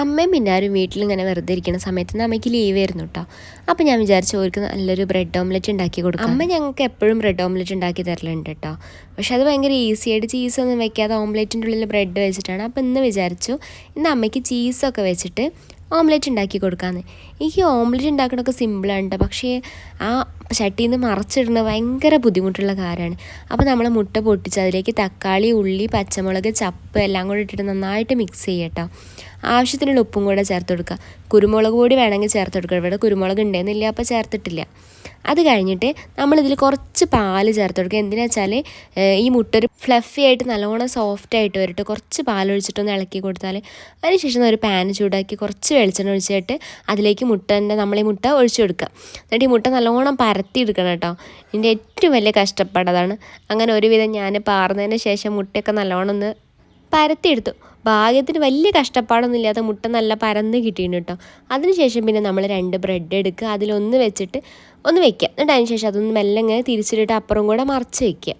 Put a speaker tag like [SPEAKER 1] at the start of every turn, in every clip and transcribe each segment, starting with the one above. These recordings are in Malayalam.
[SPEAKER 1] അമ്മയും പിന്നാരും വീട്ടിലിങ്ങനെ വെറുതെ ഇരിക്കുന്ന സമയത്ത് അമ്മയ്ക്ക് ലീവ് ആയിരുന്നു കേട്ടോ അപ്പോൾ ഞാൻ വിചാരിച്ചു അവർക്ക് നല്ലൊരു ബ്രെഡ് ഓംലെറ്റ് ഉണ്ടാക്കി കൊടുക്കും. അമ്മ ഞങ്ങൾക്ക് എപ്പോഴും ബ്രെഡ് ഓംലെറ്റ് ഉണ്ടാക്കി തരലുണ്ട് കേട്ടോ പക്ഷെ അത് ഭയങ്കര ഈസി ആയിട്ട് ചീസൊന്നും വെക്കാതെ ഓംലെറ്റിന്റെ ഉള്ളിൽ ബ്രെഡ് വെച്ചിട്ടാണ്. അപ്പോൾ ഇന്ന് വിചാരിച്ചു ഇന്ന് അമ്മയ്ക്ക് ചീസൊക്കെ വെച്ചിട്ട് ഓംലെറ്റ് ഉണ്ടാക്കി കൊടുക്കാമെന്ന് എനിക്ക് ഓംലെറ്റ് ഉണ്ടാക്കണമൊക്കെ സിമ്പിളാണ് കേട്ടോ പക്ഷേ ആ ചട്ടിയിൽ നിന്ന് മറച്ചിടുന്നത് ഭയങ്കര ബുദ്ധിമുട്ടുള്ള കാര്യമാണ്. അപ്പോൾ നമ്മൾ മുട്ട പൊട്ടിച്ച് അതിലേക്ക് തക്കാളി ഉള്ളി പച്ചമുളക് ചപ്പ് എല്ലാം കൂടി ഇട്ടിട്ട് നന്നായിട്ട് മിക്സ് ചെയ്യട്ടോ. ആവശ്യത്തിനുള്ള ഉപ്പും കൂടെ ചേർത്ത് കൊടുക്കുക. കുരുമുളക് പൊടി വേണമെങ്കിൽ ചേർത്ത് കൊടുക്കുക. ഇവിടെ കുരുമുളക് ഉണ്ടെന്നില്ല അപ്പോൾ ചേർത്തിട്ടില്ല. അത് കഴിഞ്ഞിട്ട് നമ്മളിതിൽ കുറച്ച് പാൽ ചേർത്ത് കൊടുക്കുക. എന്തിനാ വെച്ചാൽ ഈ മുട്ട ഒരു ഫ്ലഫി ആയിട്ട് നല്ലോണം സോഫ്റ്റ് ആയിട്ട് വരട്ടെ. കുറച്ച് പാലൊഴിച്ചിട്ടൊന്ന് ഇളക്കി കൊടുത്താൽ അതിനുശേഷം ഒരു പാൻ ചൂടാക്കി കുറച്ച് വെളിച്ചെണ്ണ ഒഴിച്ചിട്ട് അതിലേക്ക് മുട്ടന്റെ നമ്മൾ ഈ മുട്ട ഒഴിച്ചു കൊടുക്കുക. എന്നിട്ട് ഈ മുട്ട നല്ലോണം പരത്തി എടുക്കണം കേട്ടോ. ഇതിന്റെ ഏറ്റവും വലിയ കഷ്ടപ്പാടതാണ് അങ്ങനെ ഒരുവിധം ഞാൻ പാർന്നതിന് ശേഷം മുട്ടയൊക്കെ നല്ലോണം ഒന്ന് പരത്തിയെടുത്തു. ഭാഗ്യത്തിന് വലിയ കഷ്ടപ്പാടൊന്നും ഇല്ലാത്ത മുട്ട നല്ല പരന്ന് കിട്ടിയിട്ടുണ്ട് കേട്ടോ. അതിനുശേഷം പിന്നെ നമ്മൾ രണ്ട് ബ്രെഡ് എടുക്കുക. അതിലൊന്ന് വെച്ചിട്ട് ഒന്ന് വെക്കുക. എന്നിട്ട് അതിന് ശേഷം അതൊന്ന് മെല്ലെ ഇങ്ങനെ തിരിച്ചിട്ടിട്ട് അപ്പുറം കൂടെ മറച്ച് വെക്കുക.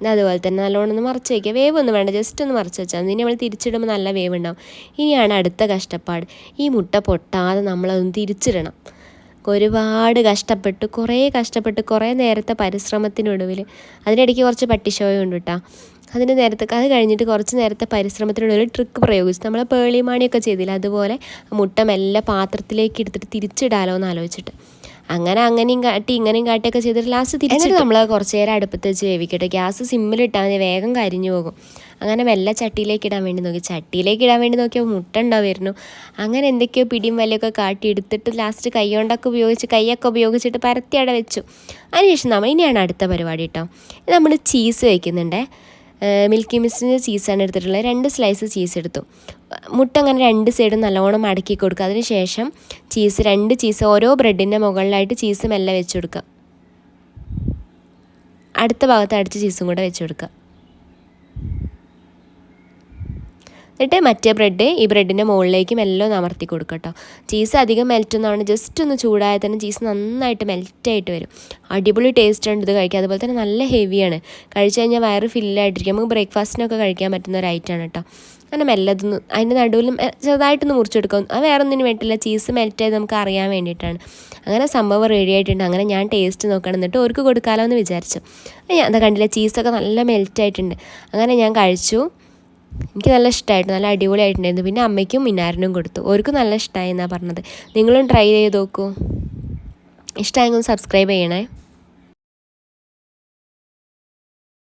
[SPEAKER 1] അതുപോലെ തന്നെ നല്ലോണം ഒന്ന് മറച്ച് വയ്ക്കുക വേവ് ഒന്നും വേണ്ട. ജസ്റ്റ് ഒന്ന് മറച്ച് വെച്ചാൽ ഇനി നമ്മൾ തിരിച്ചിടുമ്പോൾ നല്ല വേവ് ഉണ്ടാവും ഇനിയാണ് അടുത്ത കഷ്ടപ്പാട്. ഈ മുട്ട പൊട്ടാതെ നമ്മളതൊന്ന് തിരിച്ചിടണം. ഒരുപാട് കഷ്ടപ്പെട്ട് കുറേ കഷ്ടപ്പെട്ട് കുറേ നേരത്തെ പരിശ്രമത്തിനൊടുവിൽ. അതിനിടയ്ക്ക് കുറച്ച് പട്ടിഷോയും ഉണ്ട് കേട്ടോ അതിന് നേരത്തെ അത് കഴിഞ്ഞിട്ട് കുറച്ച് നേരത്തെ പരിശ്രമത്തിനുള്ള ഒരു ട്രിക്ക് പ്രയോഗിച്ചു. നമ്മൾ പേളിമാണിയൊക്കെ ചെയ്തില്ല? അതുപോലെ മുട്ട മെല്ലെ പാത്രത്തിലേക്ക് എടുത്തിട്ട് തിരിച്ചിടാലോ എന്ന് ആലോചിച്ചിട്ട്. അങ്ങനെ അങ്ങനെയും കാട്ടി ഇങ്ങനെയും കാട്ടിയൊക്കെ ചെയ്തിട്ട് ലാസ്റ്റ് തിരിച്ചിട്ട്. നമ്മൾ കുറച്ച് നേരം അടുപ്പത്ത് വെച്ച് വേവിക്കട്ടെ. ഗ്യാസ് സിമ്മിലിട്ടാൽ മതി വേഗം കരിഞ്ഞു പോകും. അങ്ങനെ മെല്ലെ ചട്ടിയിലേക്ക് ഇടാൻ വേണ്ടി നോക്കി. ചട്ടിയിലേക്ക് ഇടാൻ വേണ്ടി നോക്കിയപ്പോൾ മുട്ട ഉണ്ടാവുമായിരുന്നു. അങ്ങനെ എന്തൊക്കെയോ പിടിയും വലിയൊക്കെ കാട്ടി എടുത്തിട്ട് ലാസ്റ്റ് കൈ കൊണ്ടൊക്കെ ഉപയോഗിച്ച് കൈയൊക്കെ ഉപയോഗിച്ചിട്ട് പരത്തി അവിടെ വെച്ചു. അതിനുശേഷം നമ്മൾ ഇനിയാണ് അടുത്ത പരിപാടി കേട്ടോ നമ്മൾ ചീസ് വയ്ക്കുന്നുണ്ടേ മിൽക്കി മിസ്റ്റിന്റെ ചീസാണ് എടുത്തിട്ടുള്ളത്. രണ്ട് സ്ലൈസ് ചീസ് എടുത്തു. മുട്ട അങ്ങനെ രണ്ട് സൈഡും നല്ലോണം അടക്കി കൊടുക്കുക അതിന് ശേഷം ചീസ് രണ്ട് ചീസ് ഓരോ ബ്രെഡിന്റെ മുകളിലായിട്ട് ചീസ് മെല്ലെ വെച്ച് കൊടുക്കുക അടുത്ത ഭാഗത്ത് അടിച്ച ചീസും കൂടെ വെച്ച് കൊടുക്കുക എന്നിട്ട് മറ്റേ ബ്രെഡ് ഈ ബ്രെഡിന്റെ മുകളിലേക്ക് ഒന്ന് അമർത്തി കൊടുക്കുക കേട്ടോ ചീസ് അധികം മെൽറ്റ് ഒന്നാണ് ജസ്റ്റ് ഒന്ന് ചൂടായാൽ തന്നെ ചീസ് നന്നായിട്ട് മെൽറ്റായിട്ട് വരും. അടിപൊളി ടേസ്റ്റ് ഉണ്ട് ഇത് കഴിക്കുക അതുപോലെ തന്നെ നല്ല ഹെവിയാണ് കഴിച്ചു കഴിഞ്ഞാൽ വയറ് ഫില്ലായിട്ടിരിക്കും നമുക്ക് ബ്രേക്ക്ഫാസ്റ്റിനൊക്കെ കഴിക്കാൻ പറ്റുന്ന ഒരു ഐറ്റമാണ് കേട്ടോ അങ്ങനെ മെല്ലതൊന്ന് അതിന്റെ നടുവിലും ചെറുതായിട്ടൊന്ന് മുറിച്ചെടുക്കും. അത് വേറെ ഒന്നിനും വേണ്ടിയില്ല ചീസ് മെൽറ്റ് ചെയ്ത് നമുക്ക് അറിയാൻ വേണ്ടിയിട്ടാണ്. അങ്ങനെ സംഭവം റെഡി ആയിട്ടുണ്ട്. അങ്ങനെ ഞാൻ ടേസ്റ്റ് നോക്കണം. എന്നിട്ട് അവർക്ക് കൊടുക്കാമല്ലോ എന്ന് വിചാരിച്ചു. ഞാൻ എന്താ കണ്ടില്ല? ചീസൊക്കെ നല്ല മെൽറ്റ് ആയിട്ടുണ്ട്. അങ്ങനെ ഞാൻ കഴിച്ചു. എനിക്ക് നല്ല ഇഷ്ടമായിട്ട് നല്ല അടിപൊളിയായിട്ടുണ്ടായിരുന്നു പിന്നെ അമ്മയ്ക്കും മിന്നാരനും കൊടുത്തു. അവർക്കും നല്ല ഇഷ്ടമായി എന്നാണ് പറഞ്ഞത്. നിങ്ങളും ട്രൈ ചെയ്ത് നോക്കൂ. ഇഷ്ടമായെങ്കിൽ സബ്സ്ക്രൈബ് ചെയ്യണേ.